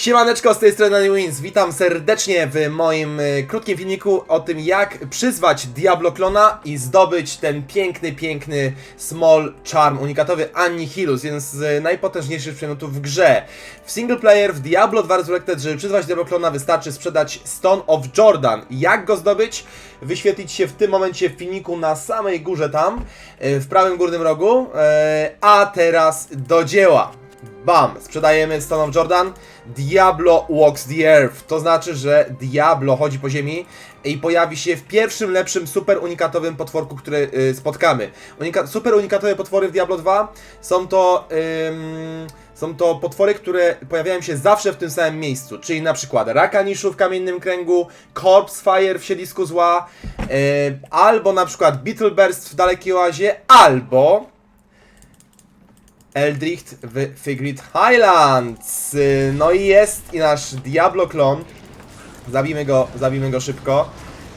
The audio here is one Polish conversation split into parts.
Siemaneczko, z tej strony Nani Wins. Witam serdecznie w moim y, krótkim filmiku o tym, jak przyzwać Diablo Klona i zdobyć ten piękny, piękny Small Charm unikatowy Annihilus, jeden z y, najpotężniejszych przedmiotów w grze. W single player w Diablo 2 Resurrected, żeby przyzwać Diablo Klona wystarczy sprzedać Stone of Jordan. Jak go zdobyć? Wyświetlić się w tym momencie w filmiku na samej górze tam, y, w prawym górnym rogu. A teraz do dzieła. Bam! Sprzedajemy Stone of Jordan. Diablo walks the earth. To znaczy, że Diablo chodzi po ziemi i pojawi się w pierwszym lepszym super unikatowym potworku, który y, spotkamy. Unika super unikatowe potwory w Diablo 2 są to. Są to potwory, które pojawiają się zawsze w tym samym miejscu, czyli na przykład Rakaniszu w Kamiennym Kręgu, Corpse Fire w Siedlisku Zła, y, albo na przykład Beetleburst w Dalekiej Oazie, albo Eldritch w Figrid Highlands. No i jest i nasz Diablo klon. Zabijmy go, zabijmy go szybko.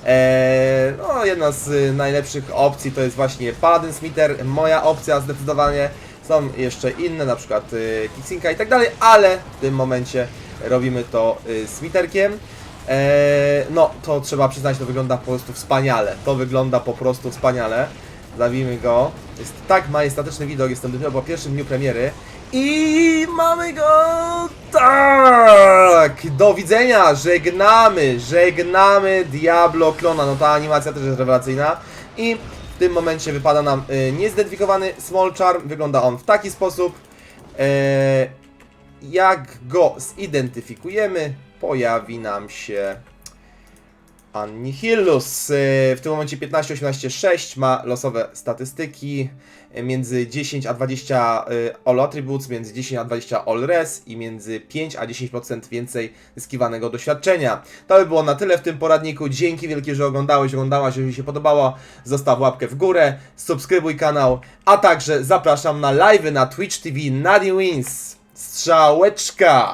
Eee, no, jedna z najlepszych opcji to jest właśnie Paladin Smiter. Moja opcja zdecydowanie. Są jeszcze inne, na przykład y, Kixinka i tak dalej, ale w tym momencie robimy to y, Smiterkiem. Eee, no, to trzeba przyznać, to wygląda po prostu wspaniale. To wygląda po prostu wspaniale. Zabijmy go. Jest tak majestatyczny widok, jestem dopiero po pierwszym dniu premiery. I mamy go! Tak! Do widzenia! Żegnamy! Żegnamy Diablo Klona. No ta animacja też jest rewelacyjna. I w tym momencie wypada nam y, niezidentyfikowany Small Charm. Wygląda on w taki sposób. E, jak go zidentyfikujemy, pojawi nam się Annihilus. y, W tym momencie 15, 18, 6 ma losowe statystyki. Między 10 a 20 y, all attributes, między 10 a 20 all res i między 5 a 10% więcej zyskiwanego doświadczenia. To by było na tyle w tym poradniku. Dzięki wielkie, że oglądałeś, oglądałaś. Jeżeli się podobało, zostaw łapkę w górę, subskrybuj kanał, a także zapraszam na live na Twitch TV Nadi Wins. Strzałeczka!